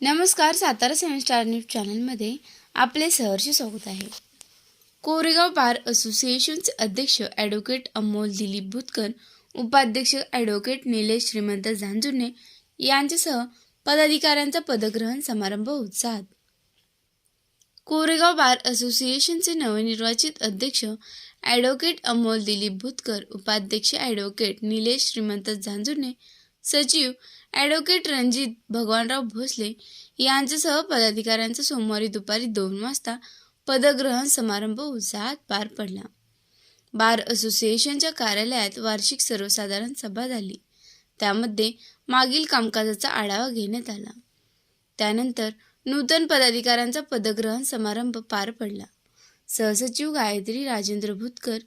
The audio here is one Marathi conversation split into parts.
नमस्कार सातारा सेवन स्टार न्यूज चॅनलमध्ये आपले सहर्ष स्वागत आहे. कोरेगाव बार असोसिएशनचे अध्यक्ष ॲडव्होकेट अमोल दिलीप भुतकर उपाध्यक्ष ॲडव्होकेट निलेश श्रीमंत झांजुर्णे यांच्यासह पदाधिकाऱ्यांचा पदग्रहण समारंभ उत्साहात. कोरेगाव बार असोसिएशनचे नवनिर्वाचित अध्यक्ष ॲडव्होकेट अमोल दिलीप भुतकर उपाध्यक्ष ॲडव्होकेट निलेश श्रीमंत झांजुर्णे सचिव ॲडव्होकेट रणजित भगवानराव भोसले यांच्यासह पदाधिकाऱ्यांचा सोमवारी दुपारी दोन वाजता पदग्रहण समारंभ उत्साहात पार पडला. बार असोसिएशनच्या कार्यालयात वार्षिक सर्वसाधारण सभा झाली. त्यामध्ये मागील कामकाजाचा आढावा घेण्यात आला. त्यानंतर नूतन पदाधिकाऱ्यांचा पदग्रहण समारंभ पार पडला. सहसचिव गायत्री राजेंद्र भुतकर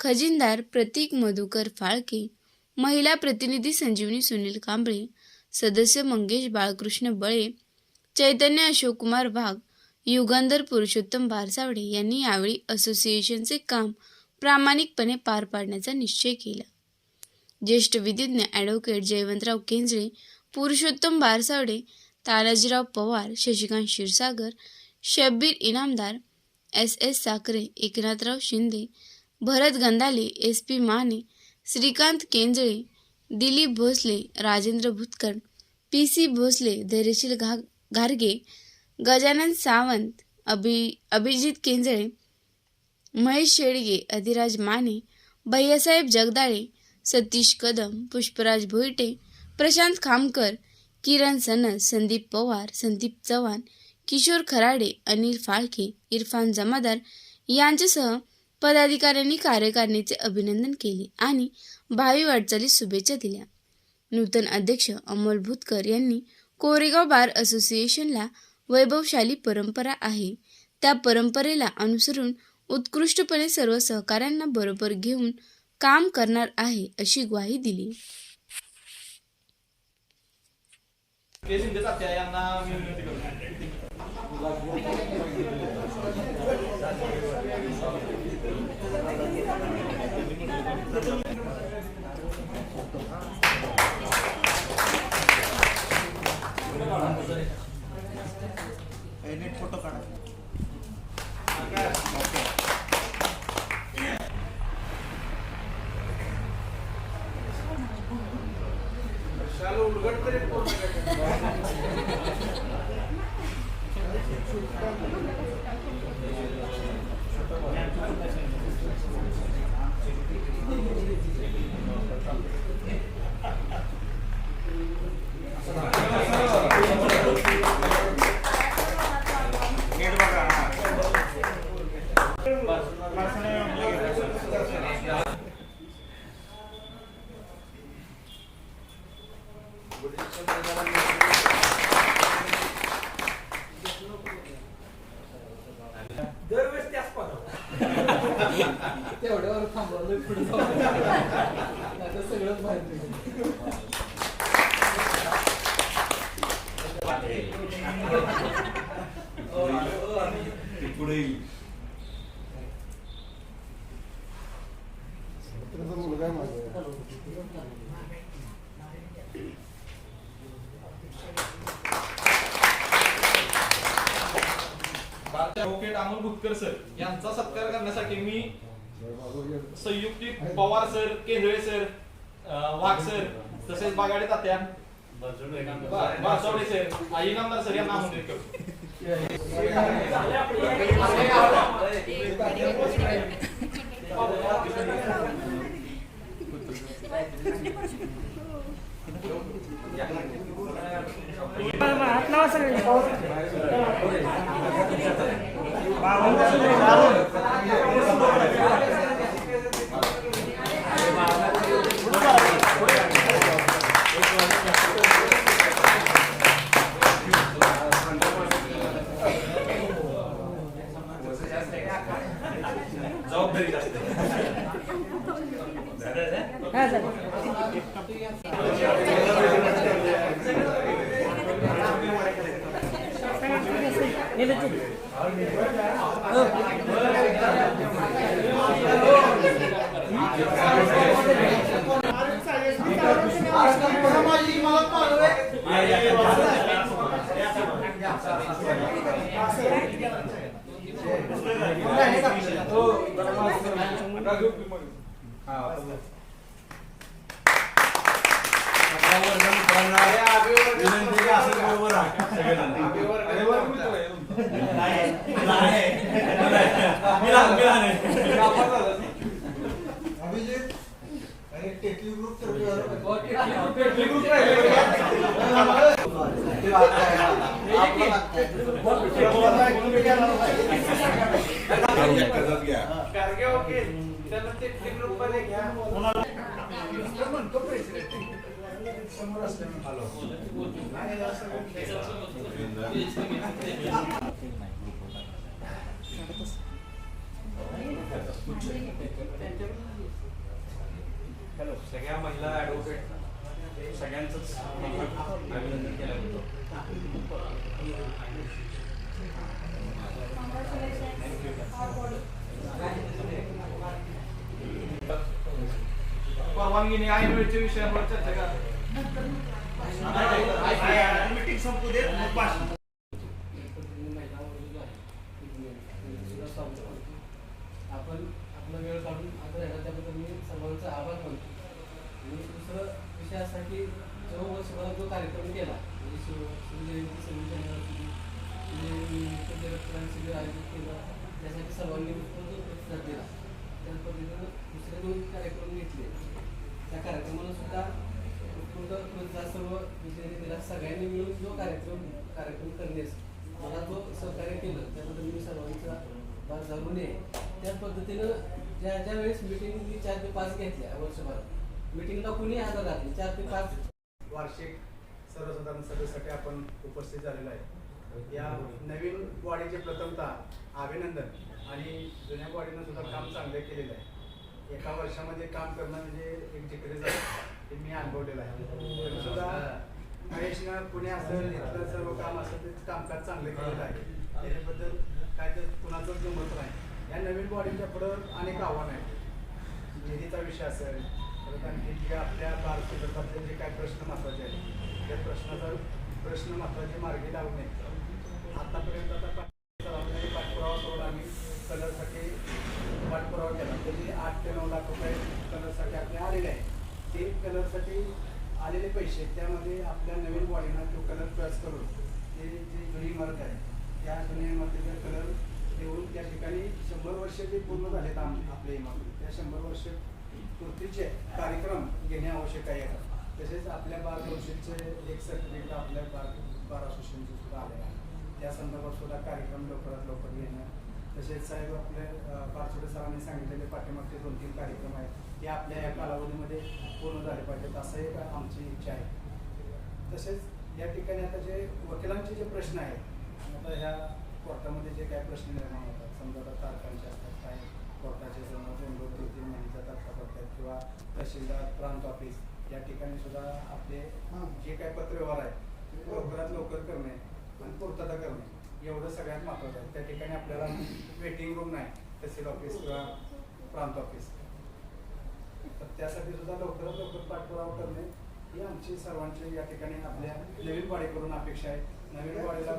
खजिनदार प्रतीक मधुकर फाळके महिला प्रतिनिधी संजीवनी सुनील कांबळे सदस्य मंगेश बाळकृष्ण बळे चैतन्य अशोककुमार वाघ युगंधर पुरुषोत्तम बारसावडे यांनी यावेळी असोसिएशनचे काम प्रामाणिकपणे पार पाडण्याचा निश्चय केला. ज्येष्ठ विधिज्ञ advocate Jaywantrao Kenjale Purushottam Barsawade Tanajirao Pawar Shashikant Kshirsagar Shabbir Inamdar S S Sakhare Eknathrao Shinde Bharat Gandhale S P Mane Shrikant Kenjale Dilip Bhosale Rajendra Bhutkar P C Bhosale Dhairyasheel घा घारगे गजानन सावंत अभि अभिजित केंजळे महेश शेडगे अधिराज माने भैयासाहेब जगदाळे सतीश कदम पुष्पराज भोईटे प्रशांत खामकर किरण सनस संदीप पवार संदीप चव्हाण किशोर खराडे अनिल फाळके इरफान जमादार यांच्यासह पदाधिकाऱ्यांनी कार्यकारिणीचे अभिनंदन केले आणि भावी वाटचालीस शुभेच्छा दिल्या. नूतन अध्यक्ष अमोल भूतकर यांनी कोरेगाव बार असोसिएशनला वैभवशाली परंपरा आहे. त्या परंपरेला अनुसरून उत्कृष्टपणे सर्व सहकाऱ्यांना बरोबर घेऊन काम करणार आहे अशी ग्वाही दिली के शिंदे तात्या यांना मी विनंती करतो एडिट फोटो काढा नीट बघा हा. दरवेळेस त्याच पाठव तेवढ्यावर थांबवलं पुढे आता सगळंच बाहेर निघालं. पुढे येईल. ॲडव्होकेट अमोल भुतकर सर यांचा सत्कार करण्यासाठी मी संयुक्तिक Pawar sir Kendre sir Wagh sir तसेच बागाडे तात्या. बासवडे सर आई नामदार सर यांना आमंत्रित करतो जबाबदारी जास्त आज कल्पना माझी मला पाळवे. या, या, या. विनंती की असं बरोबर आहे सगळेजण. नाही, लहान आहे. मी लहान, मी लहान आहे. अभिजित आणि टेकली ग्रुप तर सगळ्या महिला ऍडव्होकेट सगळ्यांचंच अभिनंदन केलं होतं परवानगीने ऐन वेळच्या विषयावर चर्चा करा. मीटिंग संपू दे मग भाषण. आपण आपला वेळ काढून आता ह्याला त्याबद्दल मी सर्वांचा आभार मानतो. आणि दुसरं विषय असा की सर्व वर्षभरात जो कार्यक्रम केला म्हणजे शिवजयंती शिबिर आयोजित केलं त्यासाठी सर्वांनी प्रतिसाद दिला. त्याच पद्धतीनं दुसरे दोन कार्यक्रम घेतले. त्या कार्यक्रमाला सुद्धा उत्स्फूर्त सर्व विजयी दिला. सगळ्यांनी मिळून जो कार्यक्रम कार्यक्रम करण्यास मला जो सहकार्य केलं त्याबद्दल मी सर्वांचा भाग जरूर नये. त्याच पद्धतीनं ज्या ज्या वेळेस मिटिंग मी चार ते पाच घेतल्या वर्षभरात मिटिंगला कुणी हजर राहते चार ते पाच. वार्षिक सर्वसाधारण सभेसाठी आपण उपस्थित झालेलो आहे. या नवीन बॉडीचे प्रथमता अभिनंदन आणि जुन्या बॉडीनं सुद्धा काम चांगलं केलेलं आहे. एका वर्षामध्ये काम करणं म्हणजे एक जिकडे हे मी अनुभवलेलं आहे. तरी सुद्धा महेशनं पुणे असेल इथलं सर्व काम असेल ते कामकाज चांगलं केलेलं आहे. त्याच्याबद्दल काय तर कुणाचंच जमत नाही. या नवीन बॉडीच्या पुढं अनेक आव्हानं आहेत. निधीचा विषय असेल परत आणखी जे आपल्या भारत संदर्भातले जे काही प्रश्न महत्त्वाचे आहेत त्या प्रश्नाचा प्रश्न महत्त्वाचे मार्गी लावणे आतापर्यंत आता पा- सरांनी पाठपुरावा करून आम्ही कलरसाठी पाठपुरावा केला त्याचे आठ ते नऊ लाख रुपये कलरसाठी आपले आलेले आहे ते कलरसाठी आलेले पैसे त्यामध्ये आपल्या नवीन बॉडीनं तो कलर प्लस करून ते जे जुनी इमारत आहे त्या जुन्या इमारतीचा कलर देऊन त्या ठिकाणी शंभर वर्ष जे पूर्ण झालेत आम आपल्या इमारती त्या शंभर वर्ष पूर्तीचे कार्यक्रम घेणे आवश्यक आहे. तसेच आपल्या बार कौशलचे एक सर्टिफिकेट आपल्या बार बार असोसिएशनचे सुद्धा आले आहे. त्या संदर्भात सुद्धा कार्यक्रम लवकरात लवकर घेणं. तसेच साहेब आपल्या अं, सरांनी सांगितलेले पाठीमागचे दोन तीन कार्यक्रम आहेत. ते आपल्या या कालावधीमध्ये पूर्ण झाले पाहिजेत असं एक आमची इच्छा आहे. तसेच या ठिकाणी आता जे वकिलांचे जे प्रश्न आहेत आता ह्या कोर्टामध्ये जे काही प्रश्न निर्माण होतात समजा आता तारखांचे असतात काय कोर्टाचे समजा दोन दोन तीन तीन महिन्याच्या तारखा पडतात किंवा तहसीलदार प्रांत ऑफिस या ठिकाणी सुद्धा आपले जे काही पत्रव्यवहार आहे ते लवकरात लवकर करणे आणि पूर्तता करणे एवढं सगळ्यात महत्त्वाचं आहे. त्या ठिकाणी आपल्याला वेटिंग रूम नाही तहसील ऑफिस किंवा प्रांत ऑफिस. तर त्यासाठी सुद्धा लवकरात लवकर पाठपुरावा करणे ही आमची सर्वांची या ठिकाणी आपल्या नवीन वाडीकडून अपेक्षा आहे. नवीन वाडीला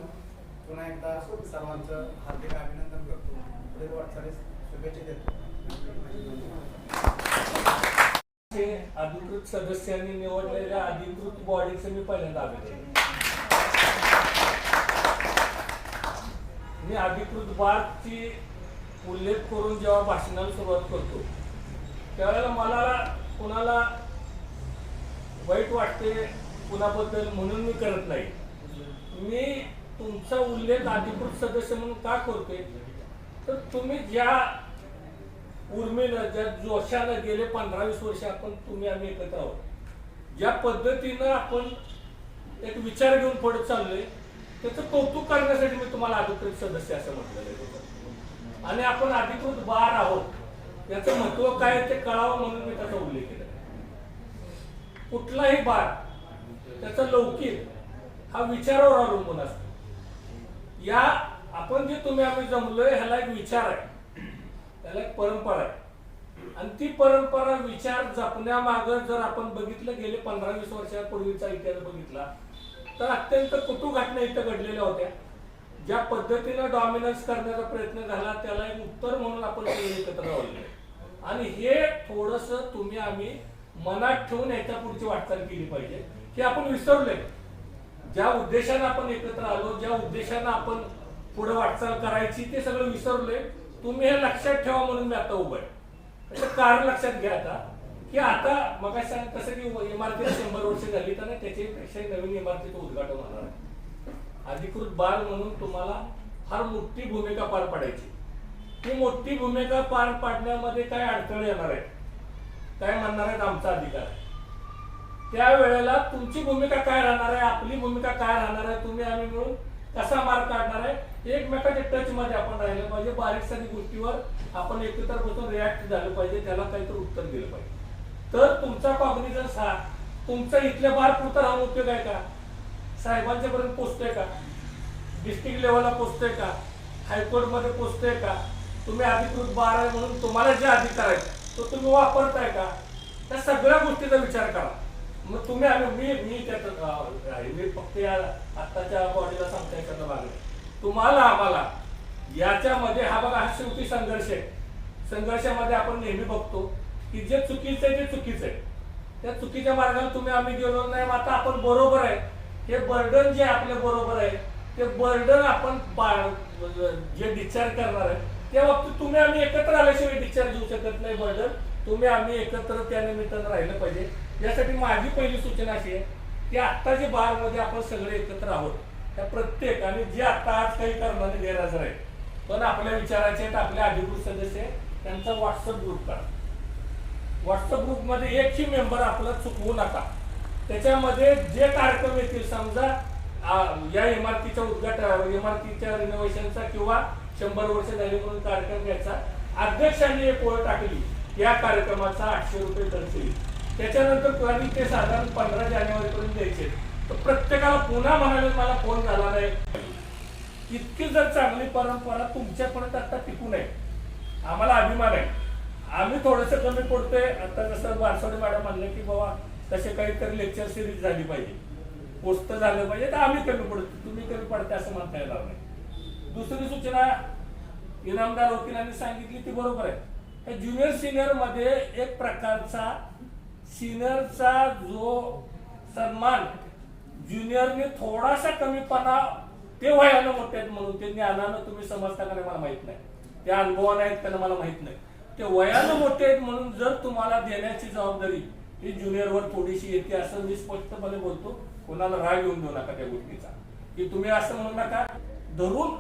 पुन्हा एकदा सर्वांचं हार्दिक अभिनंदन करतो. पुढील वाटचालीस शुभेच्छा देतो. अधिकृत सदस्यांनी निवडलेल्या अधिकृत बॉडीचं मी पहिल्यांदा अभिनंदन मी अधिकृत बारची उल्लेख करून जेव्हा भाषणाला सुरुवात करतो त्यावेळेला मला कुणाला वाईट वाटते कुणाबद्दल म्हणून मी करत नाही. मी तुमचा उल्लेख अधिकृत सदस्य म्हणून का करतोय? तर तुम्ही ज्या उर्मीनं ज्या जोशानं गेले पंधरा वीस वर्ष आपण तुम्ही आम्ही एकत्र आहोत. ज्या पद्धतीनं आपण एक विचार घेऊन पुढे चाललोय त्याचं कौतुक करण्यासाठी मी तुम्हाला अधिकृत सदस्य असं म्हटलेलं आहे. आणि आपण अधिकृत बार आहोत. याचं महत्त्व काय आहे ते कळावं म्हणून मी त्याचा उल्लेख केला. कुठलाही बाळ त्याचा लौकिक हा विचारावर अवलंबून असतो. या आपण जे तुम्ही आम्ही जमलोय ह्याला एक विचार आहे. त्याला एक परंपरा आहे. आणि ती परंपरा विचार जपण्यामाग जर आपण बघितलं गेले पंधरा वीस वर्षापूर्वीचा इतिहास बघितला तर अत्यंत कुटू घटना इथं घडलेल्या होत्या. ज्या पद्धतीनं डॉमिनन्स करण्याचा प्रयत्न झाला त्याला एक उत्तर म्हणून आपण एकत्र राहिलो आणि हे थोडस तुम्ही आम्ही मनात ठेवून याच्या पुढची वाटचाल केली पाहिजे हे आपण विसरलोय. ज्या उद्देशानं आपण एकत्र आलो ज्या उद्देशानं आपण पुढे वाटचाल करायची ते सगळं विसरलोय. तुम्ही हे लक्षात ठेवा म्हणून मी आता उभं आहे. कारण लक्षात घ्या आता की आता मग सांग कसं की इमारतीला शंभर वर्ष झाली तर त्याच्यापेक्षाही त्याच्यापेक्षा नवीन इमारतीचं उद्घाटन होणार आहे. अधिकृत बाल म्हणून तुम्हाला फार मोठी भूमिका पार पाडायची. ही मोठी भूमिका पार पाडण्यामध्ये काय अडथळे येणार आहेत? काय म्हणणार आहेत आमचा अधिकार? आहे त्यावेळेला तुमची भूमिका काय राहणार आहे? आपली भूमिका काय राहणार आहे? तुम्ही आम्ही मिळून कसा मार्ग काढणार आहे? एकमेकाच्या टच मध्ये आपण राहिलं पाहिजे. बारीक सारी गोष्टीवर आपण एकत्र बसून रिॲक्ट झालं पाहिजे. त्याला काहीतरी उत्तर दिलं पाहिजे. तर तुमचा कॉग्निझन्स हा तुमचा इथल्या बार पुरता राहून उपयोग आहे का? साहेबांच्या पर्यंत पोचतोय का? डिस्ट्रिक्ट लेवलला पोचतोय का? हायकोर्टमध्ये पोचतोय का? तुम्ही अधिकृत बार आहे म्हणून तुम्हाला जे अधिकार आहेत तो तुम्ही वापरताय का? त्या सगळ्या गोष्टीचा विचार करा. मग तुम्ही आम्ही मी मी त्यात मी फक्त या आत्ताच्या बॉडीला सांगता एखादं मागणे तुम्हाला आम्हाला याच्यामध्ये हा बघा हा शेवटी संघर्ष आहे. संघर्षामध्ये आपण नेहमी बघतो की जे चुकीचं आहे ते चुकीचं आहे. त्या चुकीच्या मार्गाने तुम्ही आम्ही गेलो नाही मग आता आपण बरोबर आहे. हे बर्डन जे आपल्या बरोबर आहे ते बर्डन आपण जे डिस्चार्ज करणार आहे त्या बाबतीत तुम्ही आम्ही एकत्र आल्याशिवाय डिस्चार्ज घेऊ शकत नाही बर्डन तुम्ही आम्ही एकत्र त्या निमित्तानं राहिलं पाहिजे. यासाठी माझी पहिली सूचना अशी आहे की आत्ताच्या बारमध्ये आपण सगळे एकत्र आहोत. त्या प्रत्येक आणि जे आता आज काही कारणाने गैरहजर आहेत पण आपल्या विचाराचे आहेत आपले अधिकृत सदस्य त्यांचा व्हॉट्सअप ग्रुप करा. व्हॉट्सअप ग्रुपमध्ये एकही मेंबर आपला चुकवू नका. त्याच्यामध्ये जे कार्यक्रम येतील समजा या इमारतीच्या उद्घाटन इमारतीच्या रिनोव्हेशनचा किंवा शंभर वर्ष झाली म्हणून कार्यक्रम घ्यायचा. अध्यक्षांनी एक ओळ टाकली. या कार्यक्रमाचा आठशे रुपये खर्च येईल त्याच्यानंतर आणि ते साधारण पंधरा जानेवारी पर्यंत द्यायचे. तर प्रत्येकाला पुन्हा म्हणाले मला फोन झाला नाही. इतकी जर चांगली परंपरा तुमच्यापर्यंत आता टिकू नये. आम्हाला अभिमान आहे. आम्ही थोडस कमी पडतोय. आता जसं बारसोडे मॅडम म्हणलं की बाबा तसे काहीतरी लेक्चर सिरीज झाली पाहिजे. पोस्ट झालं पाहिजे. तर आम्ही कमी पडतो तुम्ही कमी पडते असं म्हणता येणार नाही. दुसरी सूचना इनामदार वकिलांनी सांगितली ती बरोबर आहे. हे ज्युनियर सिनियरमध्ये एक प्रकारचा सिनियरचा जो सन्मान ज्युनियरने थोडासा कमीपणा ते वयानं मोठे आहेत म्हणून ते ज्ञानानं तुम्ही समजता का मला माहीत नाही. ते अनुभवानं आहेत त्यांना मला माहीत नाही. ते वयानं मोठे आहेत म्हणून जर तुम्हाला देण्याची जबाबदारी ही ज्युनियरवर थोडीशी येते असं मी स्पष्टपणे बोलतो कोणाला राग येऊन देऊ नका त्या गोष्टीचा. की तुम्ही असं म्हणू नका धरून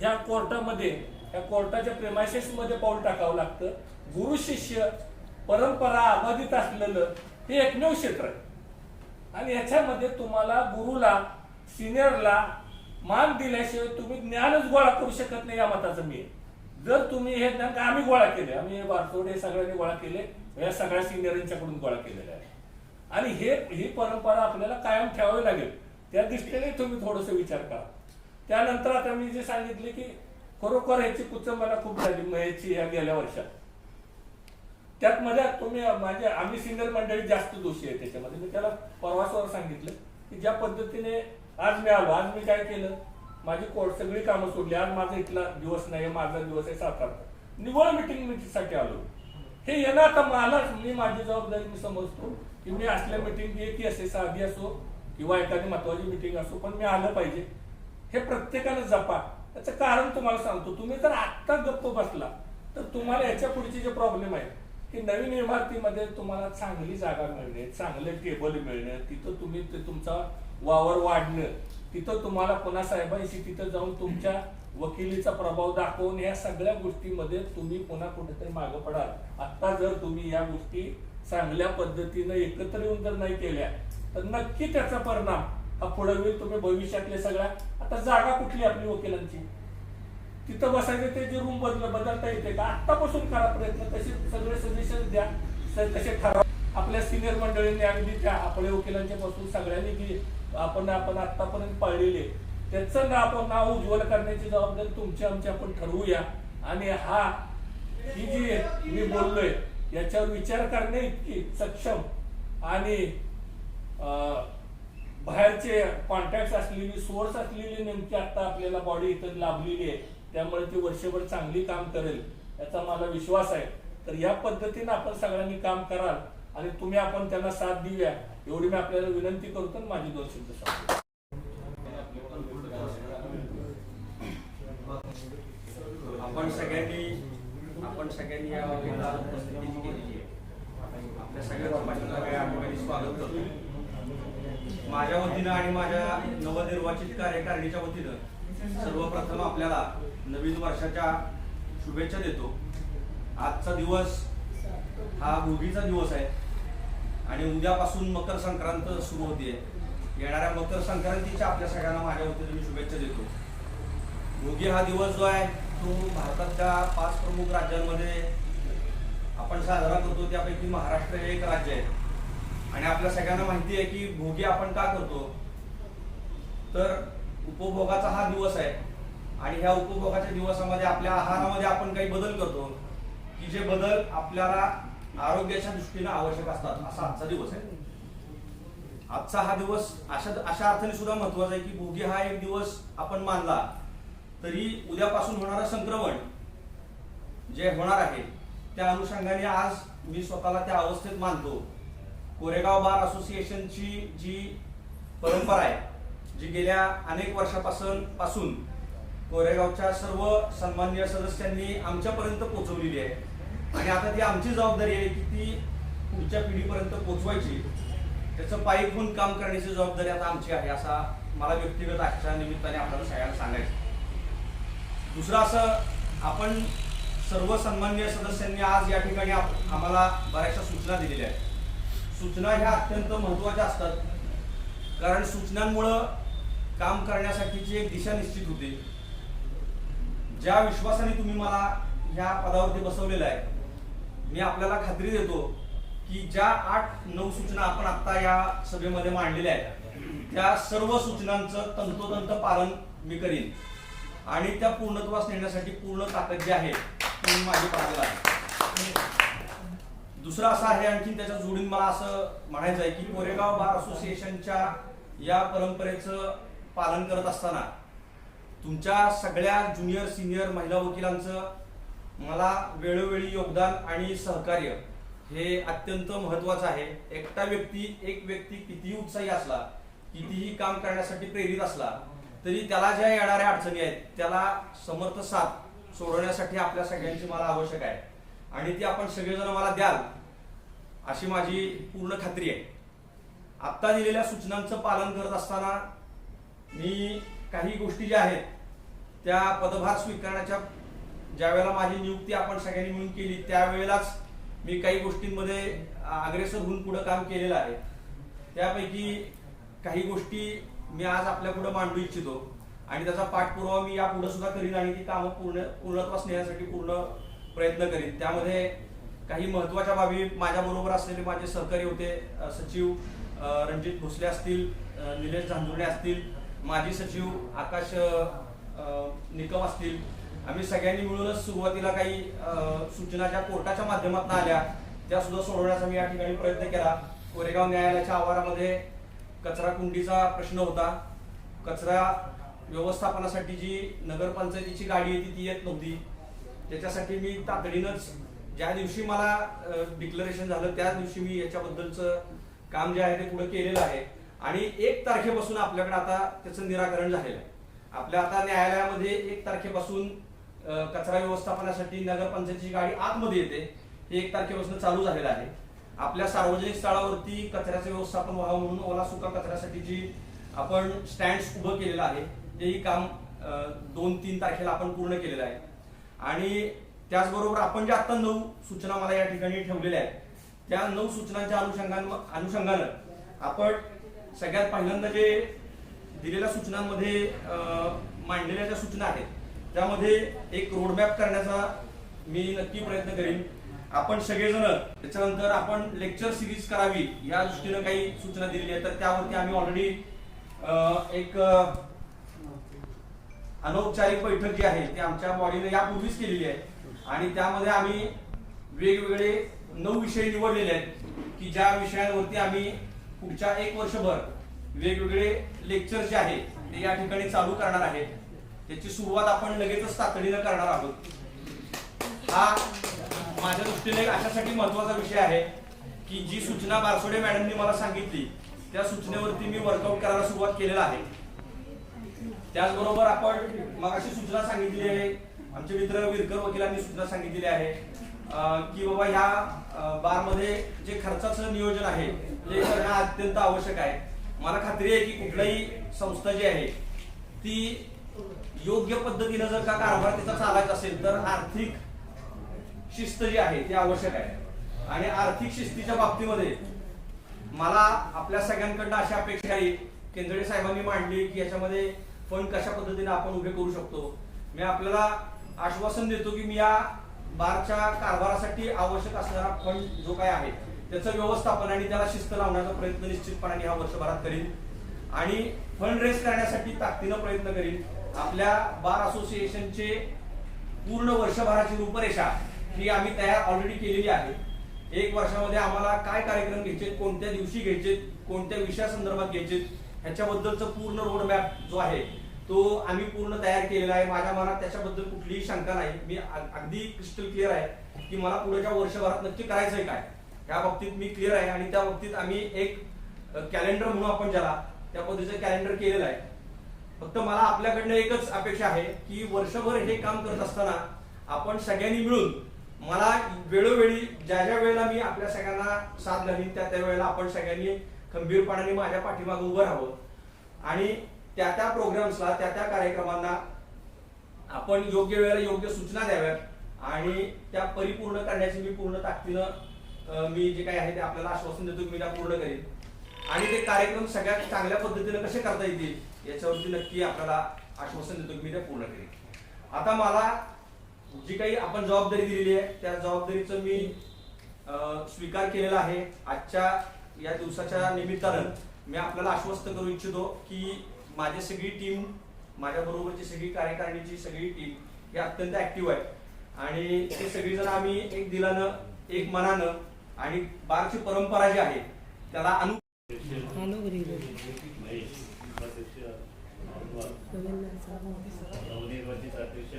ह्या कोर्टामध्ये या कोर्टाच्या प्रेमायसेस मध्ये पाऊल टाकावं लागतं. गुरु शिष्य परंपरा अबाधित असलेलं हे एकमेव क्षेत्र आहे. आणि याच्यामध्ये तुम्हाला गुरुला सिनियरला मान दिल्याशिवाय तुम्ही ज्ञानच गोळा करू शकत नाही या मताचं मी. जर तुम्ही हे ज्ञान आम्ही गोळा केले? आम्ही हे हे सगळ्यांनी गोळा केले या सगळ्या सिनियरांच्याकडून गोळा केलेले आहे आणि हे ही परंपरा आपल्याला कायम ठेवावी लागेल. त्या दृष्टीने तुम्ही थोडस विचार करा. त्यानंतर आता मी जे सांगितले की खरोखर ह्याची कुच मला खूप झाली ह्याची या गेल्या वर्षात. त्यात माझ्या तुम्ही माझ्या आम्ही सिंगल मंडळी जास्त दोषी आहे त्याच्यामध्ये. मी त्याला परवासवर सांगितलं की ज्या पद्धतीने आज मी आलो आज मी काय केलं? माझी कोर्ट सगळी कामं सोडली. आज माझा इथला दिवस नाही माझा दिवस आहे सातारा. निवळ मिटिंगसाठी आलो. हे येणं आता मलाच मी माझी जबाबदारी मी समजतो की मी असल्या मिटिंग एक असे साधी असो किंवा एखादी महत्वाची मिटिंग असो पण मी आलं पाहिजे. हे प्रत्येकानं जपा. त्याचं कारण तुम्हाला सांगतो. तुम्ही जर आत्ता गप्प बसला तर तुम्हाला याच्या पुढचे जे प्रॉब्लेम आहे की नवीन इमारतीमध्ये तुम्हाला चांगली जागा मिळणे चांगले टेबल मिळणे तिथं तुम्ही ते तुमचा वावर वाढणं तिथं तुम्हाला पुन्हा साहेबांशी तिथं जाऊन तुमच्या वकिलीचा प्रभाव दाखवून या सगळ्या गोष्टीमध्ये तुम्ही पुन्हा कुठेतरी मागं पडाल. आता जर तुम्ही या गोष्टी चांगल्या पद्धतीनं एकत्र येऊन जर नाही केल्या तर नक्की त्याचा परिणाम हा पुढे होईल तुम्ही भविष्यातले सगळ्या आता जागा कुठली आपली वकिलांची? तिथं बसायचं ते जे रूम बदल बदलता येते का? आत्तापासून करा प्रयत्न. तसे सगळे सजेशन द्या. तसे ठराव. आपल्या सिनियर मंडळींनी अगदी त्या आपल्या वकिलांच्या पासून सगळ्यांनी की आपण आपण आतापर्यंत पाळलेले त्याचं ना आपण नाव उज्ज्वल करण्याची जबाबदारी तुमची आमची आपण ठरवूया. आणि हा ही जी मी बोललोय याच्यावर विचार करणे इतकी सक्षम आणि अं, बाहेरचे कॉन्टॅक्ट असलेली सोर्स असलेली नेमकी आता आपल्याला बॉडी इथं लाभलेली आहे. त्यामुळे ती वर्षभर चांगली काम करेल याचा मला विश्वास आहे. तर या पद्धतीने आपण सगळ्यांनी काम कराल आणि तुम्ही आपण त्यांना साथ देऊया एवढी मी आपल्याला विनंती करतो माझी दोन शब्द सांगतो. आपण सगळ्यांनी आपण सगळ्यांनी या उपस्थिती केलेली आहे. आपल्या सगळ्या स्वागत करतो. माझ्या वतीनं आणि माझ्या नवनिर्वाचित कार्यकारिणीच्या वतीनं सर्वप्रथम आपल्याला नवीन वर्षाच्या शुभेच्छा देतो. आजचा दिवस हा भोगीचा दिवस आहे. आणि उद्यापासून मकर संक्रांत सुरू होते येणाऱ्या मकर संक्रांतीच्या आपल्या सगळ्यांना माझ्या वतीनं मी शुभेच्छा देतो. भोगी हा दिवस जो आहे तो भारतातल्या पाच प्रमुख राज्यांमध्ये आपण साजरा करतो. त्यापैकी महाराष्ट्र हे एक राज्य आहे. आणि आपल्या सगळ्यांना माहिती आहे की भोगी आपण का करतो? तर उपभोगाचा हा दिवस आहे. आणि ह्या उपभोगाच्या दिवसामध्ये आपल्या आहारामध्ये आपण काही बदल करतो की जे बदल आपल्याला आरोग्याच्या दृष्टीने आवश्यक असतात. असा आजचा दिवस आहे. आजचा हा दिवस अशा अशा अर्थाने सुद्धा महत्त्वाचा आहे की भोगी हा एक दिवस आपण मानला तरी उद्यापासून होणारं संक्रमण जे होणार आहे त्या अनुषंगाने आज मी स्वतःला त्या अवस्थेत मानतो. कोरेगाव बार असोसिएशनची जी परंपरा आहे जी गेल्या अनेक वर्षापासून पासून कोरेगावच्या सर्व सन्माननीय सदस्यांनी आमच्यापर्यंत पोहोचवलेली आहे. आणि आता ती आमची जबाबदारी आहे की ती पुढच्या पिढीपर्यंत पोहोचवायची त्याचं पायी होऊन काम करण्याची जबाबदारी आता आमची आहे असा मला व्यक्तिगत आजच्या निमित्ताने आपल्याला सगळ्यांना सांगायचं दुसरं असं आपण सर्व सन्माननीय सदस्यांनी आज या ठिकाणी आम्हाला बऱ्याचशा सूचना दिलेल्या आहेत. सूचना ह्या अत्यंत महत्त्वाच्या असतात. कारण सूचनांमुळं काम करण्यासाठीची एक दिशा निश्चित होते. ज्या विश्वासाने तुम्ही मला ह्या पदावरती बसवलेलं आहे मी आपल्याला खात्री देतो की ज्या आठ नऊ सूचना आपण आत्ता या सभेमध्ये मांडलेल्या आहेत त्या सर्व सूचनांचं तंतोतंत पालन मी करीन. आणि त्या पूर्णत्वास नेण्यासाठी पूर्ण ताकद जी आहे ती मी माझी पाहायला आहे. दुसरं असं आहे आणखी त्याच्या जोडून मला असं म्हणायचं आहे की कोरेगाव बार असोसिएशनच्या या परंपरेचं पालन करत असताना तुमच्या सगळ्या ज्युनियर सिनियर महिला वकिलांचं मला वेळोवेळी योगदान आणि सहकार्य हे अत्यंत महत्वाचं आहे. एकटा व्यक्ती एक व्यक्ती कितीही उत्साही असला कितीही काम करण्यासाठी प्रेरित असला तरी त्याला ज्या येणाऱ्या अडचणी आहेत त्याला समर्थ साथ सोडवण्यासाठी आपल्या सगळ्यांची मला आवश्यक आहे. आणि ती आपण सगळेजण मला द्याल अशी माझी पूर्ण खात्री आहे. आत्ता दिलेल्या सूचनांचं पालन करत असताना मी काही गोष्टी ज्या आहेत त्या पदभार स्वीकारण्याच्या ज्यावेळेला माझी नियुक्ती आपण सगळ्यांनी मिळून केली त्यावेळेलाच मी काही गोष्टींमध्ये अग्रेसर होऊन पुढं काम केलेलं आहे. त्यापैकी काही गोष्टी मी आज आपल्या पुढे मांडू इच्छितो आणि त्याचा पाठपुरावा मी या पुढे सुद्धा करीन आणि ती कामं पूर्ण पूर्णत्वास नेण्यासाठी पूर्ण प्रयत्न करीन. त्यामध्ये काही महत्त्वाच्या बाबी माझ्याबरोबर असलेले माझे सहकारी होते सचिव रणजित भोसले असतील निलेश झांजुर्णे असतील माजी सचिव आकाश निकम असतील. आम्ही सगळ्यांनी मिळूनच सुरुवातीला काही सूचना ज्या कोर्टाच्या माध्यमातून आल्या त्या सुद्धा सोडवण्याचा मी या ठिकाणी प्रयत्न केला. कोरेगाव न्यायालयाच्या आवारामध्ये कचरा कुंडीचा प्रश्न होता. कचरा व्यवस्थापनासाठी जी नगरपंचायतीची गाडी येते ती येत नव्हती. त्याच्यासाठी मी तातडीनंच ज्या दिवशी मला डिक्लरेशन झालं त्या दिवशी मी याच्याबद्दलचं काम जे आहे ते पुढे केलेलं आहे. आणि एक तारखेपासून आपल्याकडे आता त्याचं निराकरण झालेलं आहे. आपल्या आता न्यायालयामध्ये एक तारखेपासून कचरा व्यवस्थापनासाठी नगरपंचायतीची गाडी आतमध्ये येते. हे एक तारखेपासून चालू झालेलं आहे. आपल्या सार्वजनिक स्थळावरती कचऱ्याचं व्यवस्थापन व्हावं म्हणून ओला सुका कचऱ्यासाठी जी आपण स्टँड उभं केलेलं आहे तेही काम दोन तीन तारखेला आपण पूर्ण केलेलं आहे. आणि त्याचबरोबर आपण ज्या आता नऊ सूचना मला या ठिकाणी ठेवलेल्या आहेत त्या नऊ सूचनांच्या अनुषंगान अनुषंगानं आपण सगळ्यात पहिल्यांदा जे दिलेल्या सूचनांमध्ये मांडलेल्या ज्या सूचना आहेत त्यामध्ये एक रोडमॅप करण्याचा मी नक्की प्रयत्न करेन. आपण सगळेजण त्याच्यानंतर आपण लेक्चर सिरीज करावी या दृष्टीनं काही सूचना दिलेली आहेत तर त्यावरती आम्ही ऑलरेडी एक अनौपचारिक बैठक जी आहे ती आमच्या बॉडीने यापूर्वीच केलेली आहे. आणि त्यामध्ये आम्ही वेगवेगळे नऊ विषय निवडलेले आहेत की ज्या विषयांवरती आम्ही पुढच्या एक वर्षभर वेगवेगळे लेक्चर जे आहे ते या ठिकाणी चालू करणार आहे त्याची सुरुवात आपण लगेचच तातडीनं करणार आहोत. हा माझ्या दृष्टीने एक अशासाठी महत्त्वाचा विषय आहे की जी सूचना बारसोडे मॅडमनी मला सांगितली त्या सूचनेवरती मी वर्कआउट करायला सुरुवात केलेला आहे. त्याचबरोबर आपण मग अशी सूचना सांगितली आहे आमचे मित्र विरकर वकिलांनी सुद्धा सांगितलेले आहे की बाबा ह्या बारमध्ये जे खर्चाचं नियोजन आहे ते करणं अत्यंत आवश्यक आहे. मला खात्री आहे की कुठलीही संस्था जी आहे ती योग्य पद्धतीनं जर का कारभार तिचा चालायचा असेल तर आर्थिक शिस्त जी आहे ती आवश्यक आहे. आणि आर्थिक शिस्तीच्या बाबतीमध्ये मला आपल्या सगळ्यांकडनं अशी अपेक्षा आहे. केंद्रे साहेबांनी मांडली की याच्यामध्ये फंड कशा पद्धतीने आपण उभे करू शकतो. मी आपल्याला आश्वासन देतो की मी या बारच्या कारभारासाठी आवश्यक असणारा फंड जो काय आहे त्याचं व्यवस्थापन आणि त्याला शिस्त लावण्याचा प्रयत्न निश्चितपणाने ह्या वर्षभरात करीन. आणि फंड रेस करण्यासाठी ताकदीनं प्रयत्न करीन. आपल्या बार असोसिएशनचे पूर्ण वर्षभराची रूपरेषा ही आम्ही तयार ऑलरेडी केलेली आहे. एक वर्षामध्ये आम्हाला काय कार्यक्रम घ्यायचे कोणत्या दिवशी घ्यायचे कोणत्या विषयासंदर्भात घ्यायचे ह्याच्याबद्दलचं पूर्ण रोडमॅप जो आहे तो आम्ही पूर्ण तयार केलेला आहे. माझ्या मनात त्याच्याबद्दल कुठलीही शंका नाही. मी अग- अगदी क्रिस्टल क्लिअर आहे की मला पुढच्या वर्षभरात नक्की करायचंय काय. या बाबतीत मी क्लिअर आहे आणि त्या बाबतीत आम्ही एक कॅलेंडर म्हणू आपण ज्याला त्या पद्धतीचं कॅलेंडर केलेलं आहे. फक्त मला आपल्याकडनं एकच अपेक्षा आहे की वर्षभर हे काम करत असताना आपण सगळ्यांनी मिळून मला वेळोवेळी ज्या ज्या वेळेला मी आपल्या सगळ्यांना साथ घालीन त्या त्या वेळेला आपण सगळ्यांनी खंबीरपणाने माझ्या पाठीमागे उभं राहावं. आणि त्या त्या प्रोग्राम्सला त्या त्या कार्यक्रमांना आपण योग्य वेळेला योग्य सूचना द्याव्यात. आणि त्या परिपूर्ण करण्याची मी पूर्ण ताकदीनं मी जे काही आहे ते आपल्याला आश्वासन देतो मी त्या पूर्ण करेन. आणि ते कार्यक्रम सगळ्यात चांगल्या पद्धतीने कसे करता येतील याच्यावरती नक्की आपल्याला आश्वासन देतो की मी ते पूर्ण करेन. आता मला जी काही आपण जबाबदारी दिलेली आहे त्या जबाबदारीचं मी स्वीकार केलेला आहे. आजच्या या दिवसाच्या निमित्तानं मी आपल्याला आश्वस्त करू इच्छितो की माझी सगळी टीम माझ्याबरोबरची सगळी कार्यकारिणीची सगळी टीम ही अत्यंत ऍक्टिव्ह आहे आणि ते सगळीजण आम्ही एक दिलानं एक मनानं आणि बारची परंपरा जी आहे त्याला अनु नवनिर्वाचित अध्यक्ष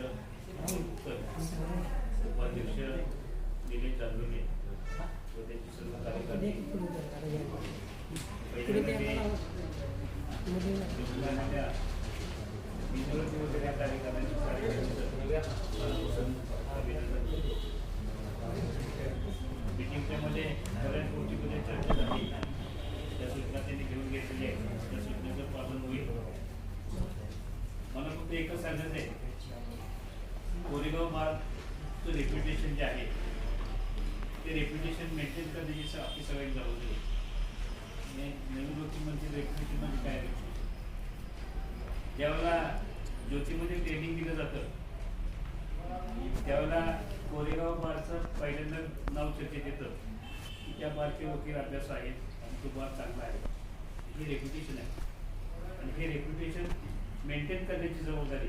उपाध्यक्ष दिलीप जाधवने व त्यांची सर्व कार्यकर्ते पहिल्यांदा मी लुधियानाच्या विद्यार्थी वगैरे या कार्यक्रमाची अभिनंदन करतो मिटिंगमध्ये बऱ्याच गोष्टीमध्ये चर्चा झाली त्या सूचना त्यांनी घेऊन घेतलेल्या आहेत त्या सूचनेचं पालन होईल मला फक्त एकच सांगायचं आहे कोरेगाव मार्गचं रेप्युटेशन जे आहे ते रेप्युटेशन मेंटेन करण्याची स- आपली सगळ्यांची जबाबदारी आहे. आणि नवीन लोक म्हणजे रेप्युटेशन म्हणजे काय आहे? ज्यावेळेला ज्योतीमध्ये ट्रेनिंग दिलं जातं त्यावेळेला कोरेगाव बारचं पहिल्यांदा नाव चर्चेत येतं की बारचे वकील अभ्यास आहेत आणि तो बार चांगला आहे. हे रेप्युटेशन आहे. आणि हे रेप्युटेशन मेंटेन करण्याची जबाबदारी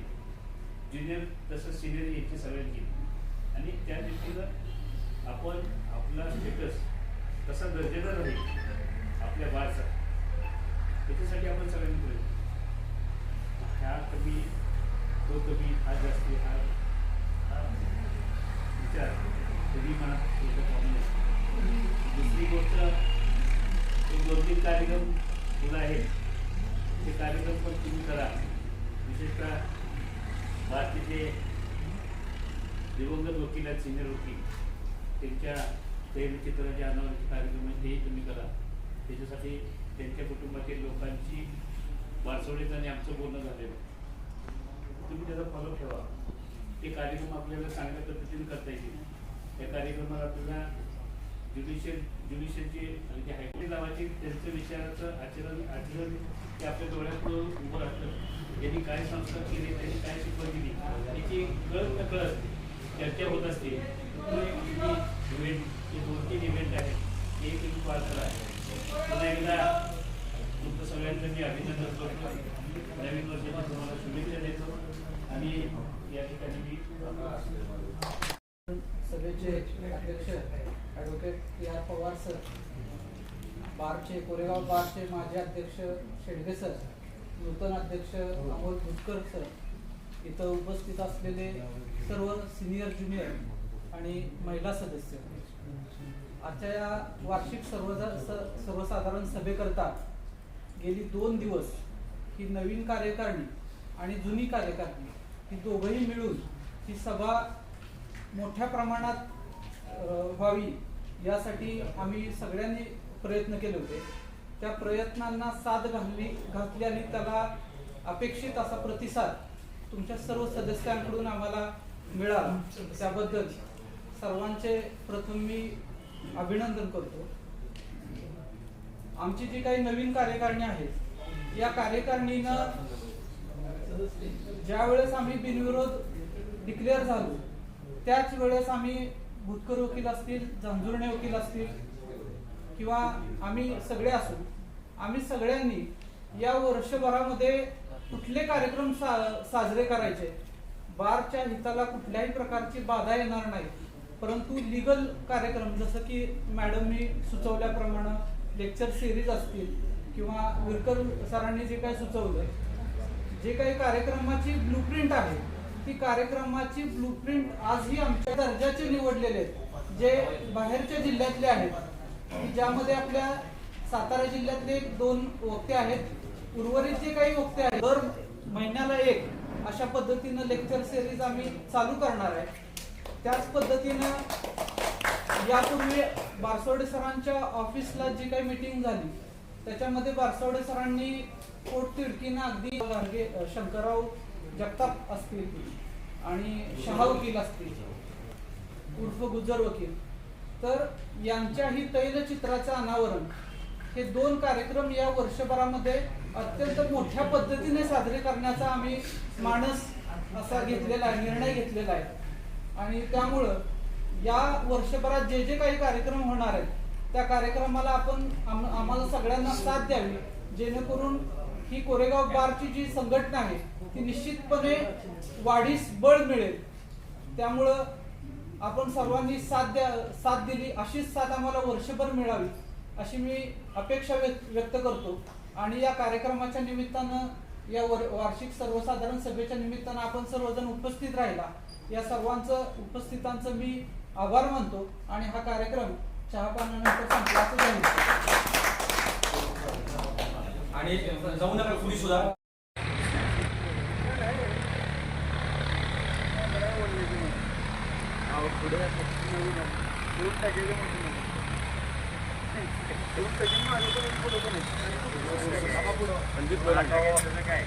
ज्युनियर तसंच सिनियर यांची सगळ्यांची आणि त्या दृष्टीनं आपण आपला स्टेटस कसा दर्जेदार राहील आपल्या बारचा त्याच्यासाठी आपण सगळ्यांनी प्रयत्न ह्या कमी तो कमी हा जास्ती हा हा विचार. कधी मनात कॉमन असतो दुसरी गोष्ट एक दोन तीन कार्यक्रम तुला आहेत. ते कार्यक्रम पण तुम्ही करा. विशेषतः बाकीचे दिवंगत वकील आहेत सिनियर वकील त्यांच्या तैलचित्राचे अनावरचे कार्यक्रम आहेत तेही तुम्ही करा. त्याच्यासाठी त्यांच्या कुटुंबातील लोकांची वारसवडीचं आणि आमचं बोलणं झालेलं तुम्ही त्याचा फॉलो ठेवा. ते कार्यक्रम आपल्याला चांगल्या पद्धतीने करता येतील. त्या कार्यक्रमाला आपल्याला ज्युडिशियल ज्युडिशियलची आणि ते हायकोर्ट नावाची त्यांचं विचाराचं आचरण आचरण ते आपल्या डोळ्यातून उभं राहतं. त्यांनी काय संस्कार केले त्यांनी काय शिकवण दिली याची कळत न कळत चर्चा होत असते. इव्हेंट हे दोन तीन इव्हेंट आहेत. हे एक पार आहे पुन्हा एकदा तुमचं सगळ्यांचं मी अभिनंदन करतो. नवीन वर्षाची तुम्हाला शुभेच्छा देतो. आणि या ठिकाणी मी सभेचे अध्यक्ष advocate P R Pawar sir बारचे कोरेगाव बारचे माजी अध्यक्ष शेडगे सर नूतन अध्यक्ष अमोल भुतकर सर इथं उपस्थित असलेले सर्व सिनियर ज्युनियर आणि महिला सदस्य. आजच्या या वार्षिक सर्व सर्वसाधारण सभेकरता गेली दोन दिवस ही नवीन कार्यकारिणी आणि जुनी कार्यकारिणी ही दोघंही मिळून ही सभा मोठ्या प्रमाणात व्हावी यासाठी आम्ही सगळ्यांनी प्रयत्न केले होते. त्या प्रयत्नांना साथ घालली घातली आणि त्याला अपेक्षित असा प्रतिसाद तुमच्या सर्व सदस्यांकडून आम्हाला मिळाला. त्याबद्दल सर्वांचे प्रथम मी अभिनंदन करतो. आमची जी काही नवीन कार्यकारिणी आहे या कार्यकारिणीनं ज्या वेळेस आम्ही बिनविरोध डिक्लेअर झालो त्याच वेळेस आम्ही भूतकर वकील असतील जांजुर्णे वकील असतील किंवा आम्ही सगळे असू आम्ही सगळ्यांनी या वर्षभरामध्ये कुठले कार्यक्रम सा साजरे करायचे बारच्या हिताला कुठल्याही प्रकारची बाधा येणार नाही. परंतु लिगल कार्यक्रम जसं की मॅडमनी सुचवल्याप्रमाणे लेक्चर सिरीज असतील किंवा विरकर सरांनी जे काही सुचवलं जे काही कार्यक्रमाची ब्लूप्रिंट आहे ती कार्यक्रमाची ब्लूप्रिंट आजही आमच्या दर्जाचे निवडलेले आहेत जे बाहेरच्या जिल्ह्यातले आहेत. ज्यामध्ये आपल्या सातारा जिल्ह्यातले एक दोन वक्ते आहेत. उर्वरित जे काही वक्ते आहेत दर महिन्याला एक अशा पद्धतीनं लेक्चर सिरीज आम्ही चालू करणार आहे. त्याच पद्धतीनं यापूर्वी बारसोडे सरांच्या ऑफिसला जी काही मीटिंग झाली त्याच्यामध्ये बारसोडे सरांनी पोट तिडकीनं अगदी शंकरराव जगताप असतील आणि शहा वकील असतील. उर्फ गुजर वकील. तर यांच्याही तैलचित्राचं अनावरण. हे दोन कार्यक्रम या वर्षभरामध्ये अत्यंत मोठ्या पद्धतीने साजरे करण्याचा आम्ही मानस असा घेतलेला आहे निर्णय घेतलेला आहे. आणि त्यामुळं या वर्षभरात जे जे काही कार्यक्रम होणार आहेत त्या कार्यक्रमाला आपण आम- आम्हाला सगळ्यांना साथ द्यावी जेणेकरून ही कोरेगाव बारची जी संघटना आहे ती निश्चितपणे वाढीस बळ मिळेल. त्यामुळं आपण सर्वांनी साथ द्या साथ दिली अशीच साथ आम्हाला वर्षभर मिळावी अशी मी अपेक्षा व्यक्त व्यक्त करतो. आणि या कार्यक्रमाच्या निमित्तानं या वर वार्षिक सर्वसाधारण सभेच्या निमित्तानं आपण सर्वजण उपस्थित राहिला. या सर्वांचं उपस्थितांचं मी आभार मानतो आणि हा कार्यक्रम चहापानानंतर संपला असं आणि जाऊ नका कुणी सुद्धा. काय